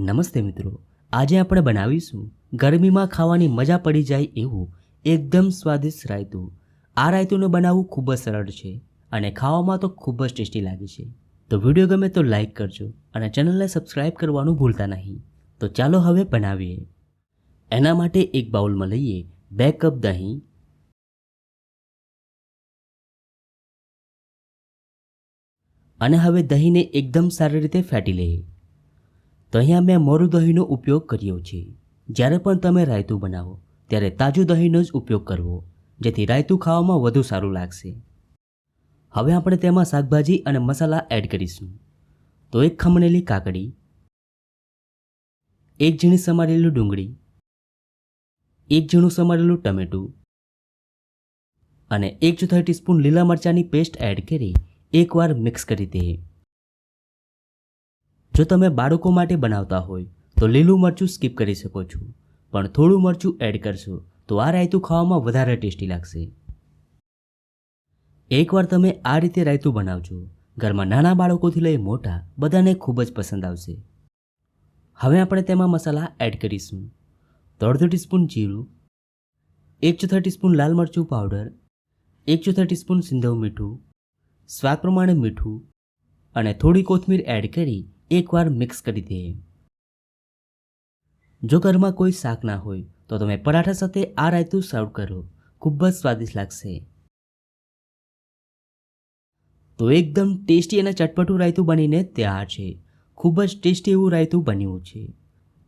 નમસ્તે મિત્રો, આજે આપણે બનાવીશું ગરમીમાં ખાવાની મજા પડી જાય એવું એકદમ સ્વાદિષ્ટ રાયતું. આ રાયતુંને બનાવવું ખૂબ જ સરળ છે અને ખાવામાં તો ખૂબ જ ટેસ્ટી લાગે છે. તો વીડિયો ગમે તો લાઈક કરજો અને ચેનલને સબસ્ક્રાઈબ કરવાનું ભૂલતા નહીં. તો ચાલો હવે બનાવીએ. એના માટે એક બાઉલમાં લઈએ બે કપ દહીં. અને હવે દહીંને એકદમ સારી રીતે ફેટી લઈએ. તો અહીંયા મેં મોરું દહીંનો ઉપયોગ કર્યો છે. જ્યારે પણ તમે રાયતું બનાવો, ત્યારે તાજું દહીંનો જ ઉપયોગ કરવો, જેથી રાયતું ખાવામાં વધુ સારું લાગશે. હવે આપણે તેમાં શાકભાજી અને મસાલા એડ કરીશું. તો એક ખમણેલી કાકડી, એક ઝીણી સમારેલું ડુંગળી, એક ઝીણું સમારેલું ટમેટું અને એક ચોથાઈ ટીસ્પૂન લીલા મરચાંની પેસ્ટ એડ કરી એકવાર મિક્સ કરી દઈએ. જો તમે બાળકો માટે બનાવતા હોય, તો લીલું મરચું સ્કીપ કરી શકો છો. પણ થોડું મરચું એડ કરશો, તો આ રાયતું ખાવામાં વધારે ટેસ્ટી લાગશે. એકવાર તમે આ રીતે રાયતું બનાવજો. ઘરમાં નાના બાળકોથી લઈ મોટા, બધાને ખૂબ જ પસંદ આવશે. હવે આપણે તેમાં મસાલા એડ કરીશું. અડધો ટીસ્પૂન જીરું, એક ચોથા ટીસ્પૂન લાલ મરચું પાવડર, એક ચોથા ટીસ્પૂન સિંધવ મીઠું, સ્વાદ પ્રમાણે મીઠું અને થોડી કોથમીર એડ કરી એકવાર મિક્સ કરી દે. જો ઘરમાં કોઈ શાક ના હોય, તો તમે પરાઠા સાથે આ રાયતું સર્વ કરો. ખૂબ જ સ્વાદિષ્ટ લાગશે. તો એકદમ ટેસ્ટી અને ચટપટું રાયતું બનીને તૈયાર છે. ખૂબ જ ટેસ્ટી એવું રાયતું બન્યું છે.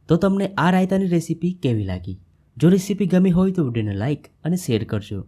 તો તમને આ રાયતાની રેસીપી કેવી લાગી? જો રેસીપી ગમી હોય તો વિડીયોને લાઇક અને શેર કરજો.